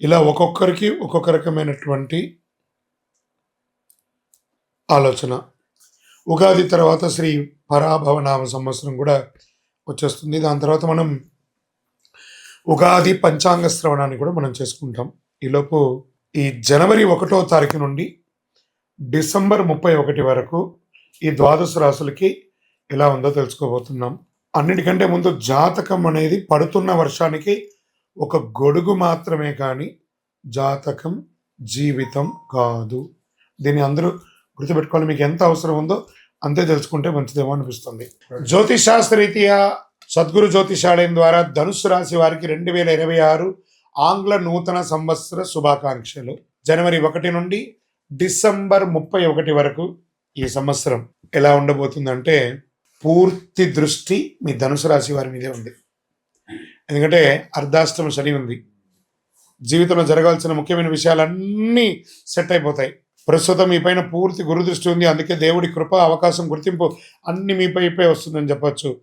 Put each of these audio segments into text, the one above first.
ఇలా ఒక్కొక్కరికి ఒక్కొక్క రకమైనటువంటి ఆలోచన. ఉగాది తర్వాత శ్రీ పరాభవనామ సంవత్సరం కూడా వచ్చేస్తుంది. దాని తర్వాత మనం ఉగాది పంచాంగ శ్రవణాన్ని కూడా మనం చేసుకుంటాం. ఈలోపు ఈ జనవరి ఒకటో తారీఖు నుండి డిసెంబర్ ముప్పై ఒకటి వరకు ఈ ద్వాదశ రాశులకి ఎలా ఉందో తెలుసుకోబోతున్నాం. అన్నిటికంటే ముందు జాతకం అనేది పడుతున్న వర్షానికి ఒక గొడుగు మాత్రమే కానీ జాతకం జీవితం కాదు. దీన్ని అందరూ గుర్తుపెట్టుకోవాలి. మీకు ఎంత అవసరం ఉందో అంతే తెలుసుకుంటే మంచిదేమో అనిపిస్తుంది. జ్యోతిష్ సద్గురు జ్యోతిషాలయం ద్వారా ధనుసు రాశి వారికి రెండు వేల ఇరవై ఆరు ఆంగ్ల నూతన సంవత్సర శుభాకాంక్షలు. జనవరి ఒకటి నుండి డిసెంబర్ ముప్పై ఒకటి వరకు ఈ సంవత్సరం ఎలా ఉండబోతుందంటే పూర్తి దృష్టి మీ ధనుసు రాశి వారి మీదే ఉంది. ఎందుకంటే అర్ధాష్టమ శని ఉంది. జీవితంలో జరగాల్సిన ముఖ్యమైన విషయాలన్నీ సెట్ అయిపోతాయి. ప్రస్తుతం మీ పైన పూర్తి గురు దృష్టి ఉంది. అందుకే దేవుడి కృప అవకాశం గుర్తింపు అన్ని మీపై పై వస్తుందని చెప్పచ్చు.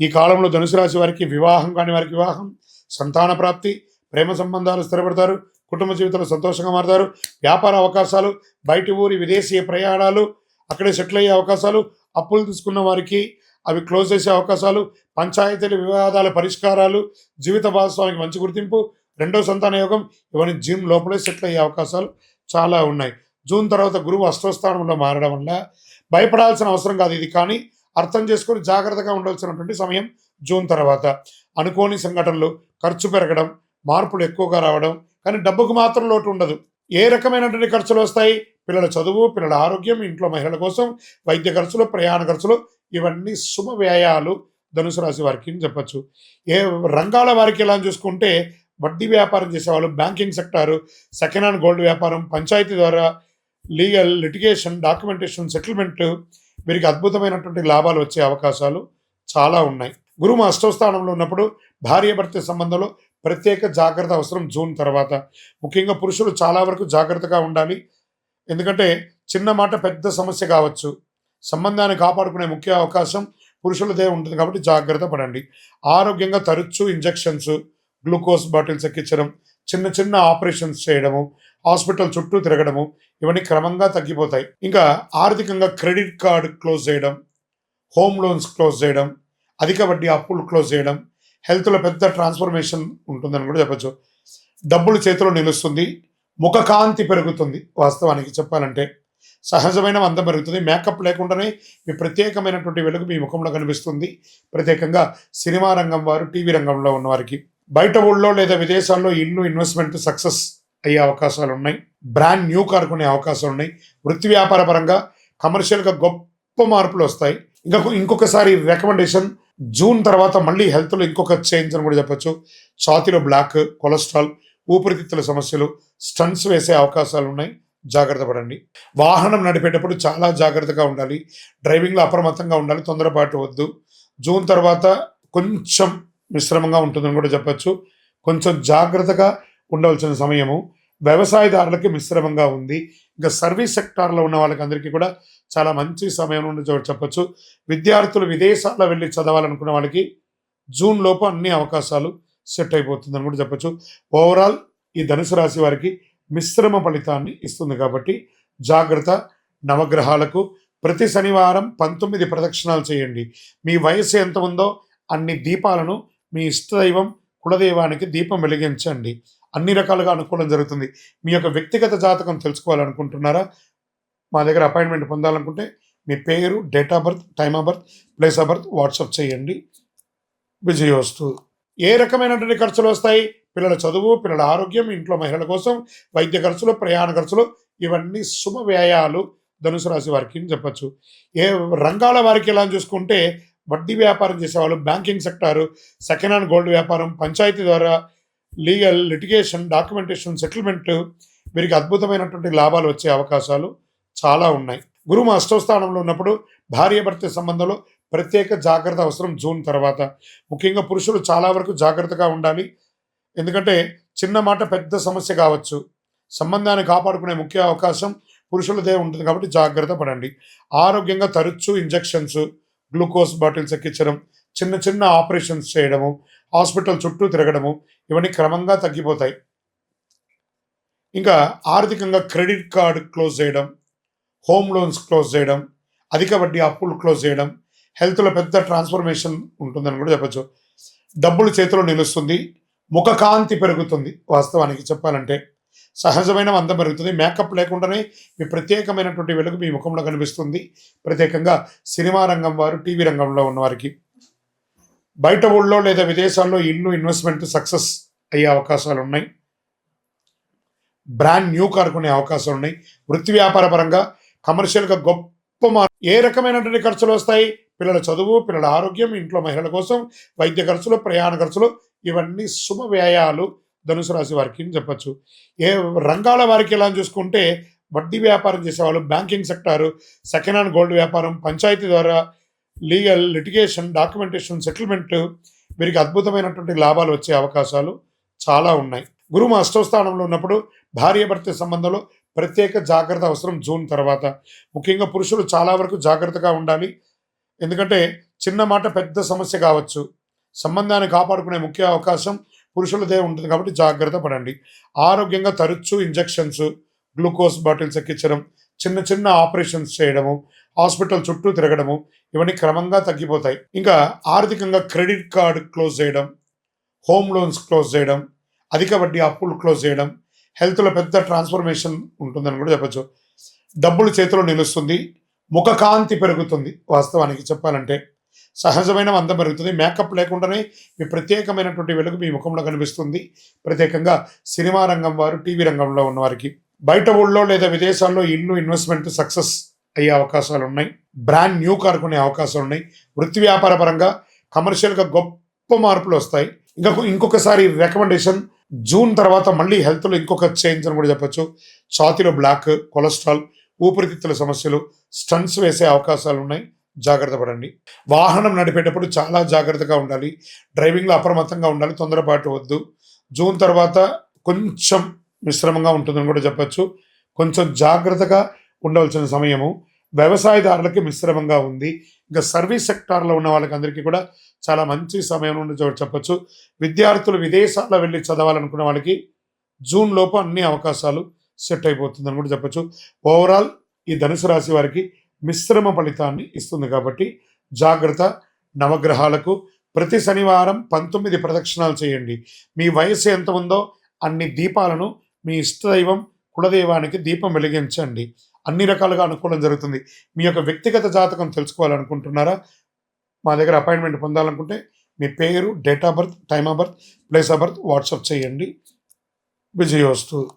ఈ కాలంలో ధనుసు రాశి వారికి వివాహం కాని వారికి వివాహం సంతాన ప్రాప్తి ప్రేమ సంబంధాలు స్థిరపడతారు కుటుంబ జీవితంలో సంతోషంగా మారుతారు వ్యాపార అవకాశాలు బయటి ఊరి విదేశీయ ప్రయాణాలు అక్కడే సెటిల్ అయ్యే అవకాశాలు అప్పులు తీసుకున్న వారికి అవి క్లోజ్ చేసే అవకాశాలు పంచాయతీల వివాదాల పరిష్కారాలు జీవిత భాగస్వామికి మంచి గుర్తింపు రెండో సంతాన యోగం ఇవన్నీ జూన్ లోపలే సెటిల్ అయ్యే అవకాశాలు చాలా ఉన్నాయి. జూన్ తర్వాత గురువు అష్టస్థానంలో మారడం వల్ల భయపడాల్సిన అవసరం కాదు ఇది కానీ అర్థం చేసుకొని జాగ్రత్తగా ఉండాల్సినటువంటి సమయం జూన్ తర్వాత. అనుకోని సంఘటనలు ఖర్చు పెరగడం మార్పులు ఎక్కువగా రావడం కానీ డబ్బుకు మాత్రం లోటు ఉండదు. ఏ రకమైనటువంటి ఖర్చులు వస్తాయి? పిల్లల చదువు పిల్లల ఆరోగ్యం ఇంట్లో మహిళల కోసం వైద్య ఖర్చులు ప్రయాణ ఖర్చులు ఇవన్నీ శుభ వ్యయాలు ధనుసు రాశి వారికి అని చెప్పచ్చు. ఏ రంగాల వారికి ఎలా చూసుకుంటే వడ్డీ వ్యాపారం చేసేవాళ్ళు banking sector second hand gold వ్యాపారం పంచాయతీ ద్వారా లీగల్ లిటిగేషన్ డాక్యుమెంటేషన్ సెటిల్మెంట్ వీరికి అద్భుతమైనటువంటి లాభాలు వచ్చే అవకాశాలు చాలా ఉన్నాయి. గురువు మా అష్టవస్థానంలో ఉన్నప్పుడు భార్య భర్త సంబంధంలో ప్రత్యేక జాగ్రత్త అవసరం జూన్ తర్వాత. ముఖ్యంగా పురుషులు చాలా వరకు జాగ్రత్తగా ఉండాలి. ఎందుకంటే చిన్న మాట పెద్ద సమస్య కావచ్చు. సంబంధాన్ని కాపాడుకునే ముఖ్య అవకాశం పురుషులదే ఉంటుంది కాబట్టి జాగ్రత్త పడండి. ఆరోగ్యంగా తరచూ ఇంజెక్షన్స్ గ్లూకోజ్ బాటిల్స్ ఎక్కించడం చిన్న చిన్న ఆపరేషన్స్ చేయడము హాస్పిటల్ చుట్టూ తిరగడము ఇవన్నీ క్రమంగా తగ్గిపోతాయి. ఇంకా ఆర్థికంగా క్రెడిట్ కార్డు క్లోజ్ చేయడం హోమ్ లోన్స్ క్లోజ్ చేయడం అధిక వడ్డీ అప్పులు క్లోజ్ చేయడం హెల్త్లో పెద్ద ట్రాన్స్ఫర్మేషన్ ఉంటుందని కూడా చెప్పచ్చు. డబ్బులు చేతిలో నిలుస్తుంది ముఖకాంతి పెరుగుతుంది వాస్తవానికి చెప్పాలంటే. సహజమైన అందం పెరుగుతుంది. మేకప్ లేకుండానే మీ ప్రత్యేకమైనటువంటి వెలుగు మీ ముఖంలో కనిపిస్తుంది. ప్రత్యేకంగా సినిమా రంగం వారు టీవీ రంగంలో ఉన్నవారికి బయట ఊళ్ళో లేదా విదేశాల్లో ఇల్లు ఇన్వెస్ట్మెంట్ సక్సెస్ అయ్యే అవకాశాలు ఉన్నాయి. బ్రాండ్ న్యూ కార్ కొనే అవకాశాలు ఉన్నాయి. వృత్తి వ్యాపార పరంగా కమర్షియల్గా గొప్ప మార్పులు వస్తాయి. ఇంకా ఇంకొకసారి రికమెండేషన్ జూన్ తర్వాత మళ్ళీ హెల్త్లో ఇంకొక చేంజ్ అని కూడా చెప్పొచ్చు. ఛాతీలో బ్లాక్ కొలెస్ట్రాల్ ఊపిరితిత్తుల సమస్యలు స్టన్స్ వేసే అవకాశాలు ఉన్నాయి. జాగ్రత్త పడండి. వాహనం నడిపేటప్పుడు చాలా జాగ్రత్తగా ఉండాలి. డ్రైవింగ్లో అప్రమత్తంగా ఉండాలి. తొందరపాటు వద్దు. జూన్ తర్వాత కొంచెం మిశ్రమంగా ఉంటుందని కూడా చెప్పొచ్చు. కొంచెం జాగ్రత్తగా ఉండవలసిన సమయము. వ్యవసాయదారులకి మిశ్రమంగా ఉంది. ఇంకా సర్వీస్ సెక్టార్లో ఉన్న వాళ్ళకి అందరికీ కూడా చాలా మంచి సమయం నుండి చెప్పచ్చు. విద్యార్థులు విదేశాల్లో వెళ్ళి చదవాలనుకున్న వాళ్ళకి జూన్ లోపు అన్ని అవకాశాలు సెట్ అయిపోతుందని కూడా చెప్పొచ్చు. ఓవరాల్ ఈ ధనుసు రాశి వారికి మిశ్రమ ఫలితాన్ని ఇస్తుంది కాబట్టి జాగ్రత్త నవగ్రహాలకు. ప్రతి శనివారం పంతొమ్మిది ప్రదక్షిణాలు చేయండి. మీ వయసు ఎంత ఉందో అన్ని దీపాలను మీ ఇష్టదైవం కులదైవానికి దీపం వెలిగించండి. అన్ని రకాలుగా అనుకూలం జరుగుతుంది. మీ యొక్క వ్యక్తిగత జాతకం తెలుసుకోవాలనుకుంటున్నారా? మా దగ్గర అపాయింట్మెంట్ పొందాలనుకుంటే మీ పేరు date of birth time of birth place of birth WhatsApp చేయండి. విజయోస్తు. ఏ రకమైనటువంటి ఖర్చులు వస్తాయి? పిల్లల చదువు పిల్లల ఆరోగ్యం ఇంట్లో మహిళల కోసం వైద్య ఖర్చులు ప్రయాణ ఖర్చులు ఇవన్నీ శుభ వ్యయాలు ధనుసు రాశి వారికి అని చెప్పచ్చు. ఏ రంగాల వారికి ఎలా చూసుకుంటే వడ్డీ వ్యాపారం చేసేవాళ్ళు banking sector second hand gold వ్యాపారం పంచాయతీ ద్వారా లీగల్ లిటిగేషన్ డాక్యుమెంటేషన్ సెటిల్మెంట్ వీరికి అద్భుతమైనటువంటి లాభాలు వచ్చే అవకాశాలు చాలా ఉన్నాయి. గురువు అష్టవ స్థానంలో ఉన్నప్పుడు భార్యాభర్త సంబంధంలో ప్రత్యేక జాగ్రత్త అవసరం జూన్ తర్వాత. ముఖ్యంగా పురుషులు చాలా వరకు జాగ్రత్తగా ఉండాలి. ఎందుకంటే చిన్న మాట పెద్ద సమస్య కావచ్చు. సంబంధాన్ని కాపాడుకునే ముఖ్య అవకాశం పురుషులదే ఉంటుంది కాబట్టి జాగ్రత్త పడండి. ఆరోగ్యంగా తరచూ ఇంజెక్షన్స్ గ్లూకోజ్ బాటిల్స్ ఎక్కించడం చిన్న చిన్న ఆపరేషన్స్ చేయడము హాస్పిటల్ చుట్టూ తిరగడము ఇవన్నీ క్రమంగా తగ్గిపోతాయి. ఇంకా ఆర్థికంగా క్రెడిట్ కార్డ్ క్లోజ్ చేయడం హోమ్ లోన్స్ క్లోజ్ చేయడం అధిక వడ్డీ అప్పులు క్లోజ్ చేయడం హెల్త్లో పెద్ద ట్రాన్స్ఫర్మేషన్ ఉంటుందని కూడా చెప్పచ్చు. డబ్బులు చేతిలో నిలుస్తుంది. ముఖకాంతి పెరుగుతుంది వాస్తవానికి చెప్పాలంటే. సహజమైన అందం పెరుగుతుంది. మేకప్ లేకుండానే మీ ప్రత్యేకమైనటువంటి వెలుగు మీ ముఖంలో కనిపిస్తుంది. ప్రత్యేకంగా సినిమా రంగం వారు టీవీ రంగంలో ఉన్నవారికి బయట ఊళ్ళో లేదా విదేశాల్లో ఇల్లు ఇన్వెస్ట్మెంట్ సక్సెస్ అయ్యే అవకాశాలు ఉన్నాయి. బ్రాండ్ న్యూ కార్ కొనే అవకాశాలు ఉన్నాయి. వృత్తి వ్యాపార పరంగా కమర్షియల్గా గొప్ప ఏ రకమైనటువంటి ఖర్చులు వస్తాయి? పిల్లల చదువు పిల్లల ఆరోగ్యం ఇంట్లో మహిళల కోసం వైద్య ఖర్చులు ప్రయాణ ఖర్చులు ఇవన్నీ శుభ వ్యయాలు ధనుసు రాశి వారికి అని చెప్పచ్చు. ఏ రంగాల వారికి ఎలా చూసుకుంటే వడ్డీ వ్యాపారం చేసేవాళ్ళు banking sector second hand gold వ్యాపారం పంచాయతీ ద్వారా లీగల్ లిటిగేషన్ డాక్యుమెంటేషన్ సెటిల్మెంట్ వీరికి అద్భుతమైనటువంటి లాభాలు వచ్చే అవకాశాలు చాలా ఉన్నాయి. గురువు మా అష్టవస్థానంలో ఉన్నప్పుడు భార్యాభర్త సంబంధంలో ప్రత్యేక జాగ్రత్త అవసరం జూన్ తర్వాత. ముఖ్యంగా పురుషులు చాలా వరకు జాగ్రత్తగా ఉండాలి. ఎందుకంటే చిన్న మాట పెద్ద సమస్య కావచ్చు. సంబంధాన్ని కాపాడుకునే ముఖ్య అవకాశం పురుషులదే ఉంటుంది కాబట్టి జాగ్రత్త పడండి. ఆరోగ్యంగా తరచూ ఇంజెక్షన్స్ గ్లూకోజ్ బాటిల్స్ ఎక్కించడం చిన్న చిన్న ఆపరేషన్స్ చేయడము హాస్పిటల్ చుట్టూ తిరగడము ఇవన్నీ క్రమంగా తగ్గిపోతాయి. ఇంకా ఆర్థికంగా క్రెడిట్ కార్డ్ క్లోజ్ చేయడం హోమ్ లోన్స్ క్లోజ్ చేయడం అధిక వడ్డీ అప్పులు క్లోజ్ చేయడం హెల్త్లో పెద్ద ట్రాన్స్ఫర్మేషన్ ఉంటుందని కూడా చెప్పచ్చు. డబ్బులు చేతిలో నిలుస్తుంది. ముఖకాంతి పెరుగుతుంది వాస్తవానికి చెప్పాలంటే. సహజమైన అందం పెరుగుతుంది. మేకప్ లేకుండానే మీ ప్రత్యేకమైనటువంటి వెలుగు మీ ముఖంలో కనిపిస్తుంది. ప్రత్యేకంగా సినిమా రంగం వారు టీవీ రంగంలో ఉన్నవారికి బయట ఊళ్ళో లేదా విదేశాల్లో ఇల్లు ఇన్వెస్ట్మెంట్ సక్సెస్ అయ్యే అవకాశాలు ఉన్నాయి. బ్రాండ్ న్యూ కార్ కొనే అవకాశాలు ఉన్నాయి. వృత్తి వ్యాపార పరంగా కమర్షియల్గా గొప్ప మార్పులు వస్తాయి. ఇంకా ఇంకొకసారి రికమెండేషన్ జూన్ తర్వాత మళ్ళీ హెల్త్లో ఇంకొక చేంజ్ అని కూడా చెప్పొచ్చు. ఛాతీలో బ్లాక్ కొలెస్ట్రాల్ ఊపిరితిత్తుల సమస్యలు స్టంట్స్ వేసే అవకాశాలు ఉన్నాయి జాగ్రత్త పడండి. వాహనం నడిపేటప్పుడు చాలా జాగ్రత్తగా ఉండాలి. డ్రైవింగ్లో అప్రమత్తంగా ఉండాలి. తొందరపాటు వద్దు. జూన్ తర్వాత కొంచెం మిశ్రమంగా ఉంటుందని కూడా చెప్పొచ్చు. కొంచెం జాగ్రత్తగా ఉండవలసిన సమయము. వ్యవసాయదారులకి మిశ్రమంగా ఉంది. ఇంకా సర్వీస్ సెక్టార్లో ఉన్న వాళ్ళకి అందరికీ కూడా చాలా మంచి సమయం నుండి చెప్పచ్చు. విద్యార్థులు విదేశాల్లో వెళ్ళి చదవాలనుకున్న వాళ్ళకి జూన్ లోపు అన్ని అవకాశాలు సెట్ అయిపోతుందని కూడా చెప్పొచ్చు. ఓవరాల్ ఈ ధనుసు రాశి వారికి మిశ్రమ ఫలితాన్ని ఇస్తుంది కాబట్టి జాగ్రత్త నవగ్రహాలకు. ప్రతి శనివారం పంతొమ్మిది ప్రదక్షిణాలు చేయండి. మీ వయసు ఎంత ఉందో అన్ని దీపాలను మీ ఇష్టదైవం కులదైవానికి దీపం వెలిగించండి. అన్ని రకాలుగా అనుకూలం జరుగుతుంది. మీ యొక్క వ్యక్తిగత జాతకం తెలుసుకోవాలనుకుంటున్నారా? మా దగ్గర అపాయింట్మెంట్ పొందాలనుకుంటే మీ పేరు date of birth time of birth place of birth WhatsApp చేయండి. విజయోస్తు.